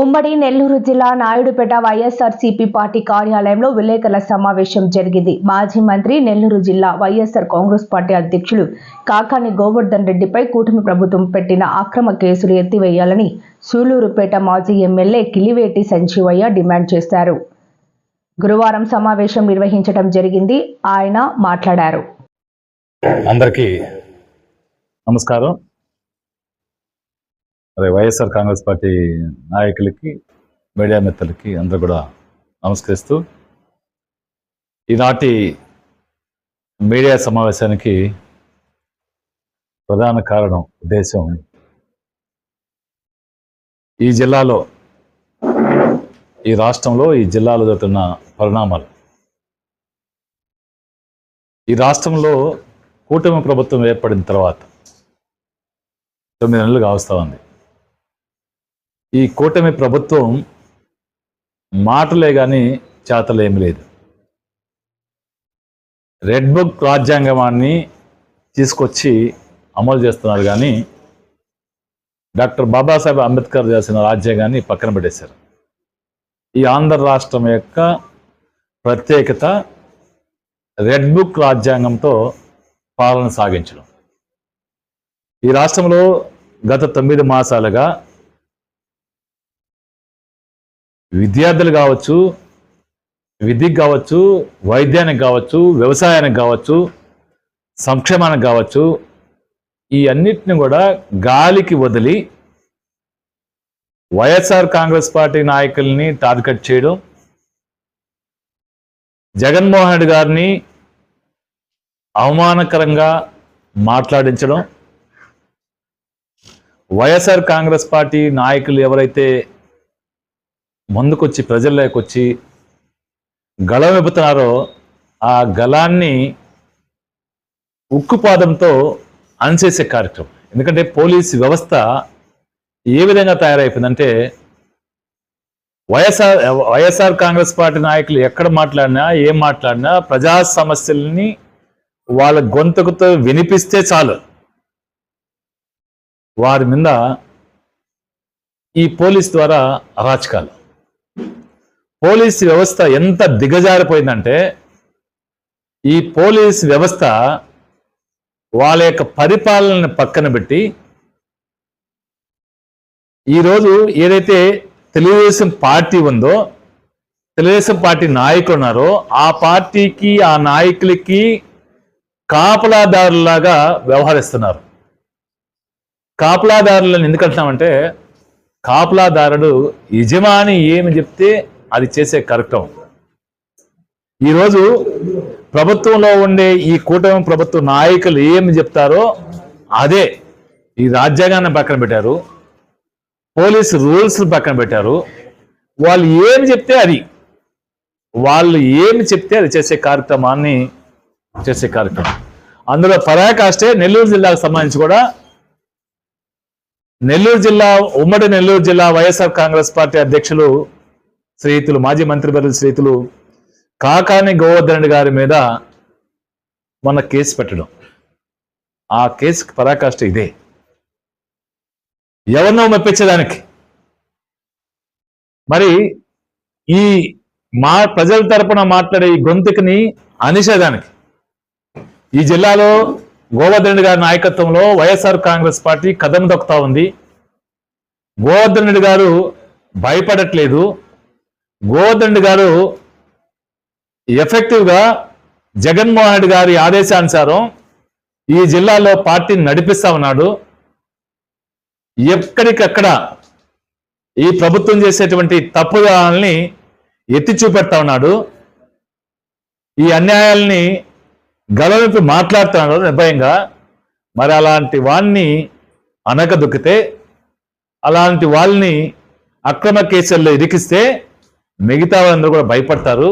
ఉమ్మడి నెల్లూరు జిల్లా నాయుడుపేట వైఎస్ఆర్సీపీ పార్టీ కార్యాలయంలో విలేకరుల సమావేశం జరిగింది. మాజీ మంత్రి నెల్లూరు జిల్లా వైఎస్ఆర్ కాంగ్రెస్ పార్టీ అధ్యక్షులు కాకాని గోవర్ధన్ రెడ్డిపై కూటమి ప్రభుత్వం పెట్టిన అక్రమ కేసులు ఎత్తివేయాలని సూలూరుపేట మాజీ ఎమ్మెల్యే కిలివేటి సంజీవయ్య డిమాండ్ చేశారు. గురువారం సమావేశం నిర్వహించడం జరిగింది. ఆయన మాట్లాడారు. అందరికీ నమస్కారం. అదే వైఎస్ఆర్ కాంగ్రెస్ పార్టీ నాయకులకి మీడియా మిత్రులకి అందరూ కూడా నమస్కరిస్తూ ఈనాటి మీడియా సమావేశానికి ప్రధాన కారణం ఉద్దేశం ఈ జిల్లాలో ఈ రాష్ట్రంలో ఈ జిల్లాలో జరుగుతున్న పరిణామాలు. ఈ రాష్ట్రంలో కూటమి ప్రభుత్వం ఏర్పడిన తర్వాత తొమ్మిది నెలలు కావస్తా ఉంది. ఈ కూటమి ప్రభుత్వం మాటలే కానీ చేతలేం లేదు. రెడ్ బుక్ రాజ్యాంగమాన్ని తీసుకొచ్చి అమలు చేస్తున్నారు కానీ డాక్టర్ బాబాసాహెబ్ అంబేద్కర్ చేసిన రాజ్యాంగాన్ని పక్కన పెట్టేశారు. ఈ ఆంధ్ర రాష్ట్రం యొక్క ప్రత్యేకత రెడ్ బుక్ రాజ్యాంగంతో పాలన సాగించడం. ఈ రాష్ట్రంలో గత తొమ్మిది మాసాలుగా విద్యార్థులు కావచ్చు విద్యకు కావచ్చు వైద్యానికి కావచ్చు వ్యవసాయానికి కావచ్చు సంక్షేమానికి కావచ్చు ఈ అన్నిటిని కూడా గాలికి వదిలి వైఎస్ఆర్ కాంగ్రెస్ పార్టీ నాయకుల్ని టార్గెట్ చేయడం జగన్మోహన్ రెడ్డి గారిని అవమానకరంగా మాట్లాడించడం వైఎస్ఆర్ కాంగ్రెస్ పార్టీ నాయకులు ఎవరైతే ముందుకొచ్చి ప్రజల్లోకి వచ్చి గళం వెబుతున్నారో ఆ గళాన్ని ఉక్కుపాదంతో అణచేసే కార్యక్రమం. ఎందుకంటే పోలీస్ వ్యవస్థ ఏ విధంగా తయారైపోయిందంటే వైఎస్ఆర్ వైఎస్ఆర్ కాంగ్రెస్ పార్టీ నాయకులు ఎక్కడ మాట్లాడినా ఏం మాట్లాడినా ప్రజా సమస్యల్ని వాళ్ళ గొంతుకుతో వినిపిస్తే చాలు. వారి మీద ఈ పోలీస్ ద్వారా అరాచకాలు. పోలీస్ వ్యవస్థ ఎంత దిగజారిపోయిందంటే ఈ పోలీస్ వ్యవస్థ వాళ్ళ యొక్క పరిపాలనని పక్కన పెట్టి ఈరోజు ఏదైతే తెలుగుదేశం పార్టీ ఉందో తెలుగుదేశం పార్టీ నాయకులు ఉన్నారో ఆ పార్టీకి ఆ నాయకులకి కాపలాదారులాగా వ్యవహరిస్తున్నారు. కాపలాదారులను ఎందుకంటున్నామంటే కాపలాదారుడు యజమాని ఏమి చెప్తే అది చేసే కార్యక్రమం ఈరోజు ప్రభుత్వంలో ఉండే ఈ కూటమి ప్రభుత్వ నాయకులు ఏమి చెప్తారో అదే ఈ రాజ్యాంగాన్ని పక్కన పెట్టారు పోలీసు రూల్స్ పక్కన పెట్టారు వాళ్ళు ఏమి చెప్తే అది. వాళ్ళు ఏమి చెప్తే అది చేసే కార్యక్రమాన్ని చేసే కార్యక్రమం. అందులో పరాకాష్టే నెల్లూరు జిల్లాకు సంబంధించి కూడా నెల్లూరు జిల్లా ఉమ్మడి నెల్లూరు జిల్లా వైఎస్ఆర్ కాంగ్రెస్ పార్టీ అధ్యక్షులు శ్రీతులు మాజీ మంత్రివర్యులు శ్రీతులు కాకాని గోవర్ధన్ గారి మీద మొన్న కేసు పెట్టడం. ఆ కేసుకి పరాకాష్ట ఇదే. ఎవరినో మెప్పించడానికి. మరి ఈ మా ప్రజల తరపున మాట్లాడే ఈ గొంతుకుని అనిషేధానికి ఈ జిల్లాలో గోవర్ధన్ రెడ్డి గారి నాయకత్వంలో వైఎస్ఆర్ కాంగ్రెస్ పార్టీ కదం దొక్కుతా ఉంది. గోవర్ధన్ రెడ్డి గారు భయపడట్లేదు. గోవర్ధన్ గారు ఎఫెక్టివ్గా జగన్మోహన్ రెడ్డి గారి ఆదేశానుసారం ఈ జిల్లాలో పార్టీని నడిపిస్తా ఉన్నాడు. ఎక్కడికక్కడ ఈ ప్రభుత్వం చేసేటువంటి తప్పుదాలని ఎత్తి చూపెడతా ఉన్నాడు. ఈ అన్యాయాల్ని గలవింపి మాట్లాడుతున్నాడు నిర్భయంగా. మరి అలాంటి వాణ్ణి అనకదొక్కితే అలాంటి వాళ్ళని అక్రమ కేసుల్లో ఇరికిస్తే మిగతా వాళ్ళందరూ కూడా భయపడతారు.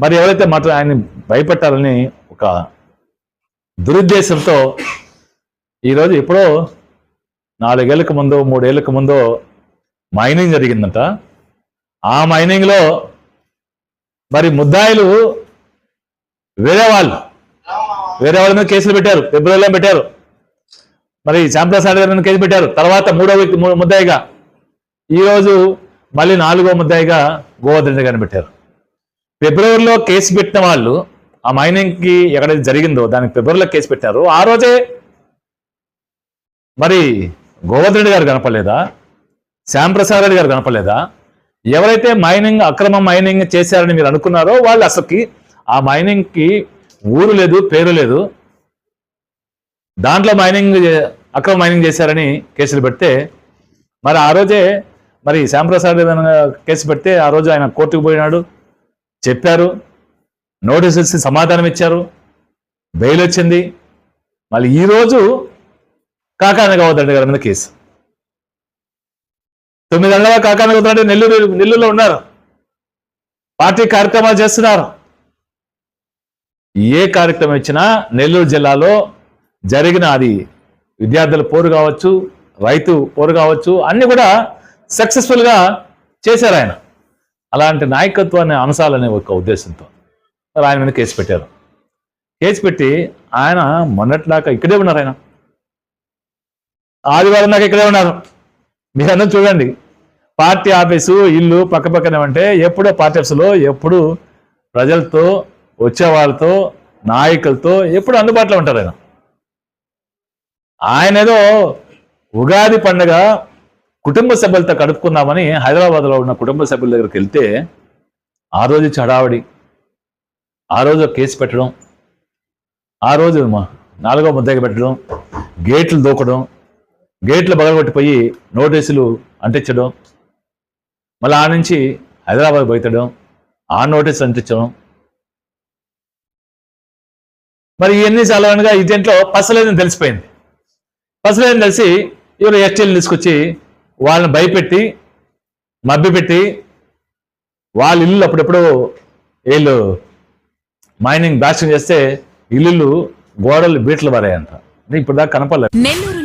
మరి ఎవరైతే మాత్రం ఆయన్ని భయపెట్టాలని ఒక దురుద్దేశంతో ఈరోజు ఎప్పుడో నాలుగేళ్ళకు ముందు మూడేళ్ళకు ముందు మైనింగ్ జరిగిందంట. ఆ మైనింగ్లో మరి ముద్దాయిలు వేరే వాళ్ళు వేరే వాళ్ళ మీద కేసులు పెట్టారు ఫిబ్రవరిలో పెట్టారు. మరి శ్యాంప్రసాద్ గారి మీద కేసు పెట్టారు. తర్వాత మూడో వ్యక్తి ముద్దాయిగా ఈరోజు మళ్ళీ నాలుగో ముద్దాయిగా గోవర్ధన్ కనిపెట్టారు. గారిని పెట్టారు ఫిబ్రవరిలో కేసు పెట్టిన వాళ్ళు ఆ మైనింగ్కి ఎక్కడ ఎక్కడైతే జరిగిందో దానికి ఫిబ్రవరిలో కేసు పెట్టారు. ఆ రోజే మరి గోవర్ధన్ గారు కనపడలేదా? శ్యాంప్రసాద్ రెడ్డి గారు కనపడలేదా? ఎవరైతే మైనింగ్ అక్రమ మైనింగ్ చేశారని మీరు అనుకున్నారో వాళ్ళు అసలుకి ఆ మైనింగ్కి ఊరు లేదు పేరు లేదు. దాంట్లో మైనింగ్ అక్రమ మైనింగ్ చేశారని కేసులు పెడితే మరి ఆ రోజే మరి శ్యాంప్రసాద్ రెడ్డి కేసు పెడితే ఆ రోజు ఆయన కోర్టుకు పోయినాడు చెప్పారు నోటీస్ ఇచ్చి సమాధానం ఇచ్చారు బెయిల్ వచ్చింది. మళ్ళీ ఈరోజు రోజు కాకాని గౌతరెడ్డి గారి మీద కేసు. తొమ్మిది ఏళ్ళగా కాకాని గౌతరెడ్డి నెల్లూరు నెల్లూరులో ఉన్నారు. పార్టీ కార్యక్రమాలు చేస్తున్నారు. ఏ కార్యక్రమం ఇచ్చినా నెల్లూరు జిల్లాలో జరిగిన అది విద్యార్థుల పోరు కావచ్చు రైతు పోరు కావచ్చు అన్ని కూడా సక్సెస్ఫుల్గా చేశారు ఆయన. అలాంటి నాయకత్వాన్ని అనసాలనే ఒక ఉద్దేశంతో ఆయన మీద కేసు పెట్టారు. కేసు పెట్టి ఆయన మొన్నట్లాగా ఇక్కడే ఉన్నారు ఆయన. ఆదివారం దాకా ఇక్కడే ఉన్నారు. మీరన్నా చూడండి. పార్టీ ఆఫీసు ఇల్లు పక్క పక్కనే ఉంటే ఎప్పుడో పార్టీ ఆఫీసులో ఎప్పుడు ప్రజలతో వచ్చేవాళ్ళతో నాయకులతో ఎప్పుడు అందుబాటులో ఉంటారు ఆయన. ఆయన ఏదో ఉగాది పండుగ కుటుంబ సభ్యులతో గడుపుకుందామని హైదరాబాద్లో ఉన్న కుటుంబ సభ్యుల దగ్గరికి వెళ్తే ఆ రోజు చడావడి ఆ రోజు కేసు పెట్టడం ఆ రోజు నాలుగో ముద్దకి పెట్టడం గేట్లు దూకడం గేట్లు బగలగొట్టిపోయి నోటీసులు అంటించడం మళ్ళీ ఆ నుంచి హైదరాబాద్ పోయితడం ఆ నోటీసులు అంటించడం. మరి ఇవన్నీ చాలా ఇదేంట్లో పసలేదని తెలిసిపోయింది. పసలేదని తెలిసి ఇవాళ ఎస్టీలు తీసుకొచ్చి వాళ్ళని భయపెట్టి మభ్యపెట్టి వాళ్ళ ఇల్లు అప్పుడెప్పుడు వీళ్ళు మైనింగ్ బ్లాస్టింగ్ చేస్తే ఇల్లు గోడలు బీట్లు పడాయంట. ఇప్పుడు దాకా కనపడలేదు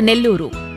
నెల్లూరు.